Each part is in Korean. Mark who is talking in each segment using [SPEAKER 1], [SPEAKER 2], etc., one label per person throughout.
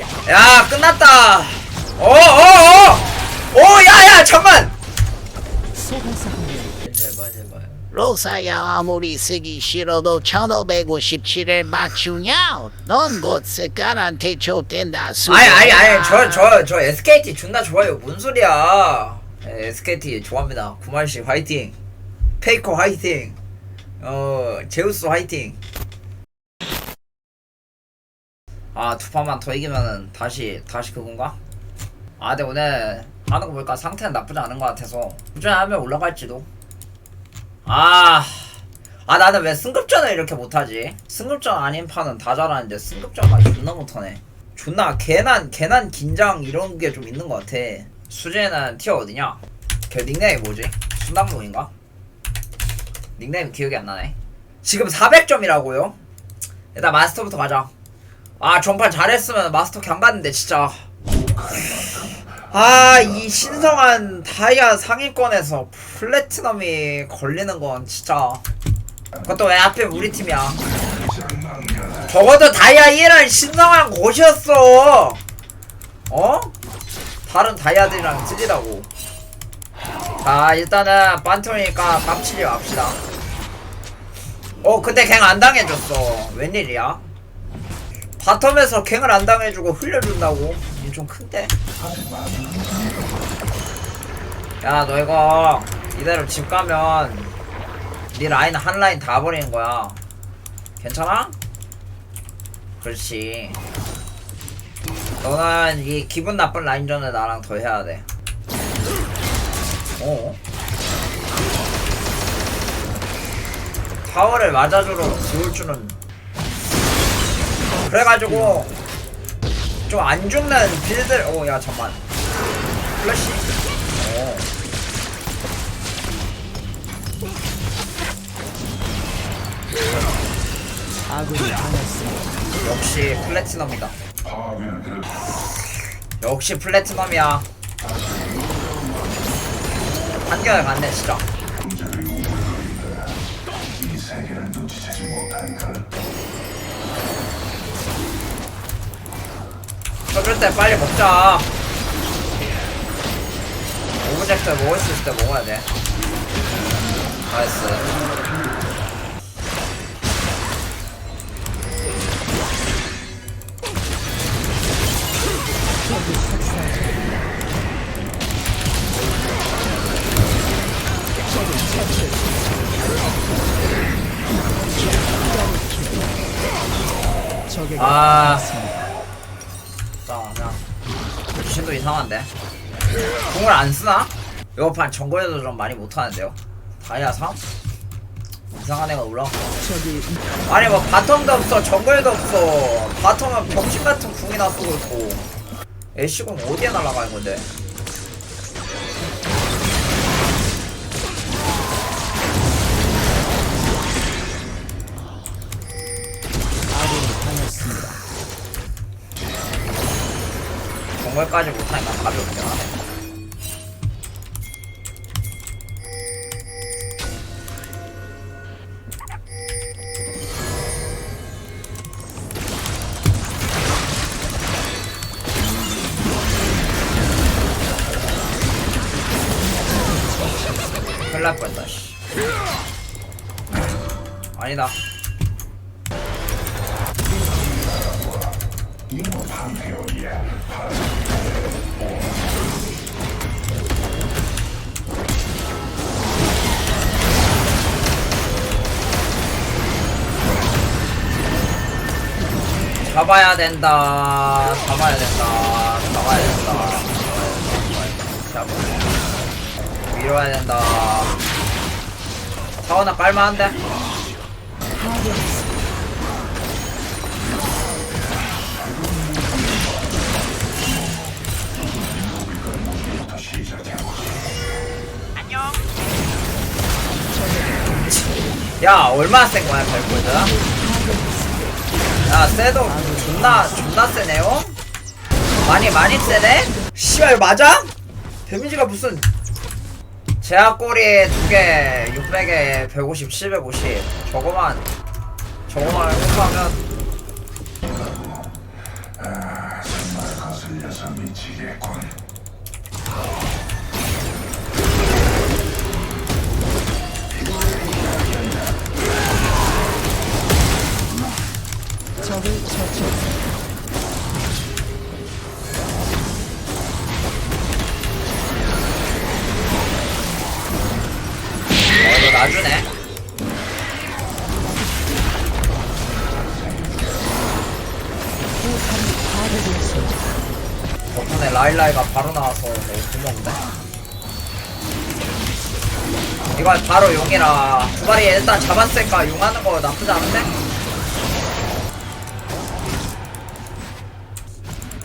[SPEAKER 1] 야 끝났다. 어어어. 오 야야 잠만. 제발 제발
[SPEAKER 2] 로사야 아무리 쓰기 싫어도 1557을 맞추냐? 넌곧 스칼한테 좆된다
[SPEAKER 1] 아니 아니 아니 저 저 저 SKT 존나 좋아요. 뭔 소리야? 에, SKT 좋아합니다. 구만씨 화이팅. 페이커 화이팅. 어 제우스 화이팅 아 두 판만 더 이기면은 다시 다시 그건가? 아 근데 오늘 하는 거 보니까 상태는 나쁘지 않은 것 같아서 꾸준히 하면 올라갈지도 아, 아 나는 왜 승급전을 이렇게 못하지? 승급전 아닌 판은 다 잘하는데 승급전만 존나 못하네. 존나 개난 개난 긴장 이런 게 좀 있는 것 같아. 수재는 티어 어디냐? 걔 닉네임이 뭐지? 순당동인가? 닉네임 기억이 안 나네. 지금 400점이라고요? 일단 마스터부터 가자. 아 전판 잘했으면 마스터 경 갔는데 진짜. 아, 이 신성한 다이아 상위권에서 플래티넘이 걸리는 건 진짜. 그것도 왜 하필 우리 팀이야. 적어도 다이아 1은 신성한 곳이었어. 어? 다른 다이아들이랑 틀리다고. 자, 일단은 반토니까 깜치리 갑시다. 어, 근데 갱 안 당해줬어. 웬일이야? 바텀에서 갱을 안 당해주고 흘려준다고? 이게 좀 큰데? 야, 너 이거 이대로 집 가면 네 라인 한 라인 다 버리는 거야. 괜찮아? 그렇지. 너는 이 기분 나쁜 라인전을 나랑 더 해야 돼. 어? 타워를 맞아주러 지울 줄은 그래가지고 좀 안 죽는 빌드를 오야 잠만. 플래시. 오. 역시 플래티넘이다. 역시 플래티넘이야. 한결 갔네 진짜 쳐줄 때 빨리 먹자. 오브젝트 먹을 수 있을 때 먹어야 돼. 나이스 아. 주신도 이상한데. 공을 안 쓰나? 이거 판 정글에도 좀 많이 못하는데요. 다이아 3? 이상한 애가 올라왔고. 아니 뭐 바텀도 없어, 정글도 없어. 바텀은 병신 같은 궁이나 쓰고 있고. 애쉬공 어디에 날아가는 건데? 정글까지 못하니까 답이 하네. 큰일 날 뻔했다. 잡아야 된다. 잡아야 된다. 잡아야 된다. 잡아. 밀어야 된다. 사원아 깔만한데? 야 얼마나 센 거야 벨코드? 야 쎄도 존나 존나 세네요? 많이 많이 세네? 씨발 맞아? 데미지가 무슨 제약골이 두개 600에 150 750 저거만 저거만 행사하면 어, 이거 나주네. 덕분에 라일라이가 바로 나와서 너무 고마운데. 이건 바로 용이라 두 마리 일단 잡았으니까 용하는 거 나쁘지 않은데?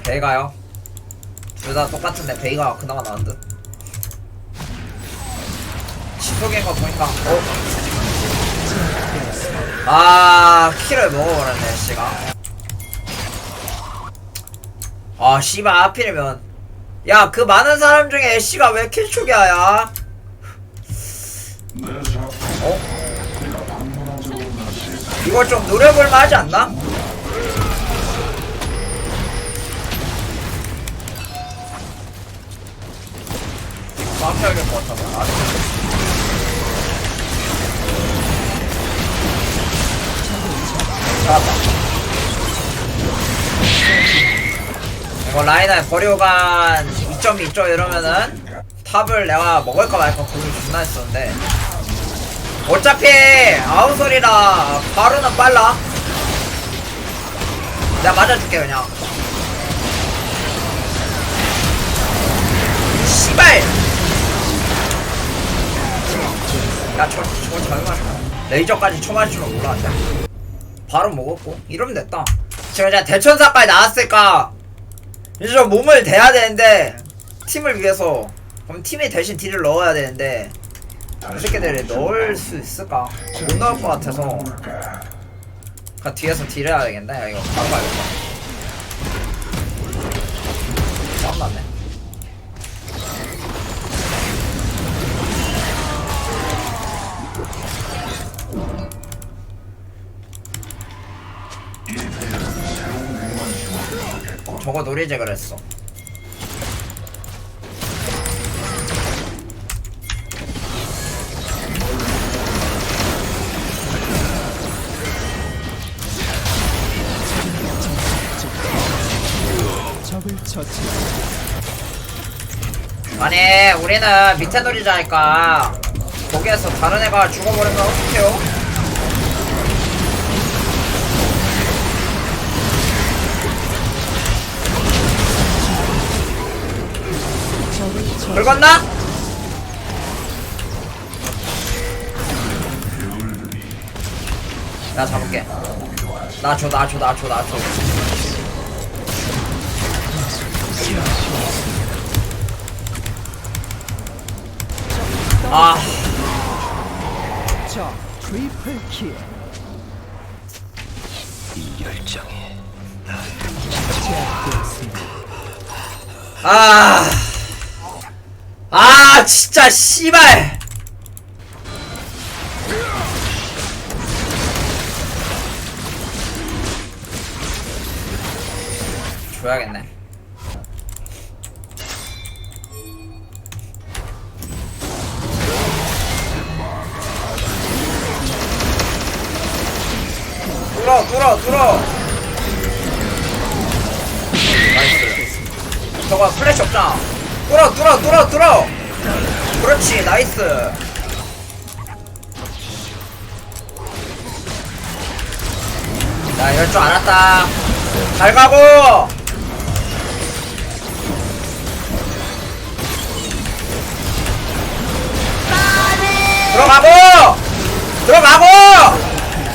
[SPEAKER 1] 베이가요. 둘 다 똑같은데 베이가 그나마 나은 듯. 시속인 거 보니까 어? 아 키를 먹어버렸네 씨가 아 씨발 하필이면 야 그 많은 사람 중에 애쉬가 왜 킬촉이야 야 어? 이걸 좀 노려볼만 하지 않나? 이거 라인을 버리고 간 2점이 있죠 이러면은. 탑을 내가 먹을까 말까 고민 존나 했었는데. 어차피 아웃솔이라 바로는 빨라. 내가 맞아줄게 그냥. 씨발 야저 저거 잘맞 레이저까지 쳐맞을 줄은 몰랐는데 바로 먹었고 이러면 됐다 지금 그냥 대천사까지 나왔으니까 이제 좀 몸을 대야 되는데 팀을 위해서 그럼 팀이 대신 딜을 넣어야 되는데 이 새끼들이 넣을 수 있을까? 못 넣을 것 같아서? 그 뒤에서 딜해야 되겠네 야, 이거 바로 가야겠다 저거 노리지 그랬어 아니 우리는 밑에 놀이자니까 거기에서 다른 애가 죽어버리면 어떡해요? 긁었나? 나 잡을게. 나줘 나줘 나줘 나줘. 아.
[SPEAKER 3] 자, 트리플 킬.
[SPEAKER 1] 아, 아, 진짜, 씨발! 줘야겠네. 뚫어, 뚫어, 뚫어! 나이스. 저거 플래시 없잖아. 뚫어, 뚫어, 뚫어, 뚫어! 그렇지, 나이스. 나 이럴 줄 알았다. 잘 가고! 들어가고! 들어가고!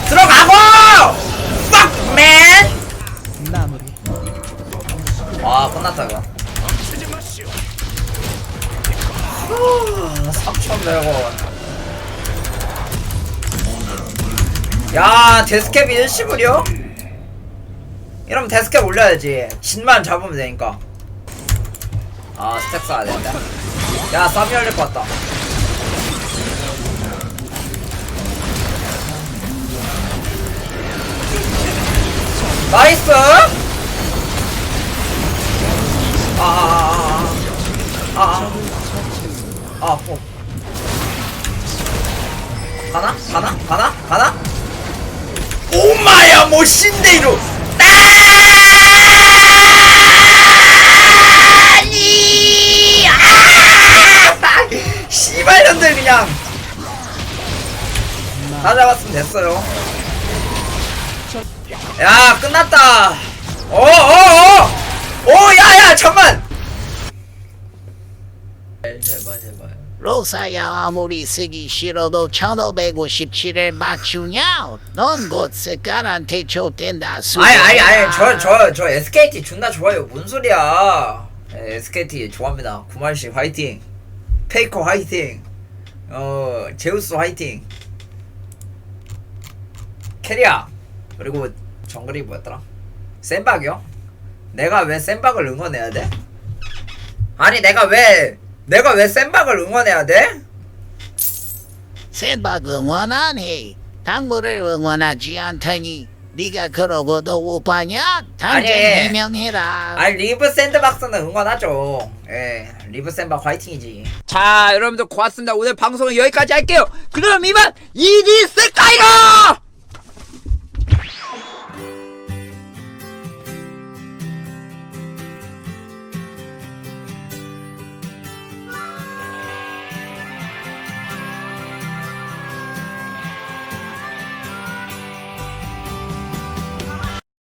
[SPEAKER 1] 들어가고! Fuck, man!
[SPEAKER 3] 마무리.
[SPEAKER 1] 와 끝났다 이거 3,100원. 야 데스캡 일시불이요? 이러면 데스캡 올려야지. 진만 잡으면 되니까. 아 스택 써야 되는데. 야 쌈이 열릴 것 같다. 나이스 가나? 가나? 가나? 오마야 뭐 신데이로 아니 아! 씨발년들 그냥. 다 잡았으면 됐어요. 야 끝났다. 어어어! 오 야야 잠만 제발 제발
[SPEAKER 2] 로사야 아무리 쓰기 싫어도 1557을 맞추냐? 넌곧 색깔한테 쫓된다
[SPEAKER 1] 아니 아니 아니 저 저 저 SKT 존나 좋아요. 뭔 소리야? 에, SKT 좋아합니다. 구말씨 화이팅. 페이커 화이팅. 어 제우스 화이팅. 캐리아. 그리고 정글이 뭐였더라? 센박이요? 내가 왜 센박을 응원해야 돼? 아니 내가 왜 내가 왜 센박을 응원해야 돼?
[SPEAKER 2] 센박 응원하네 당구를 응원하지 않다니 네가 그러고도 오빠냐? 당장
[SPEAKER 1] 아니.
[SPEAKER 2] 해명해라
[SPEAKER 1] 아니 리브 샌드박스는 응원하죠. 예, 리브 샌드박 화이팅이지. 자, 여러분들 고맙습니다. 오늘 방송은 여기까지 할게요. 그럼 이만 이디 스카이로!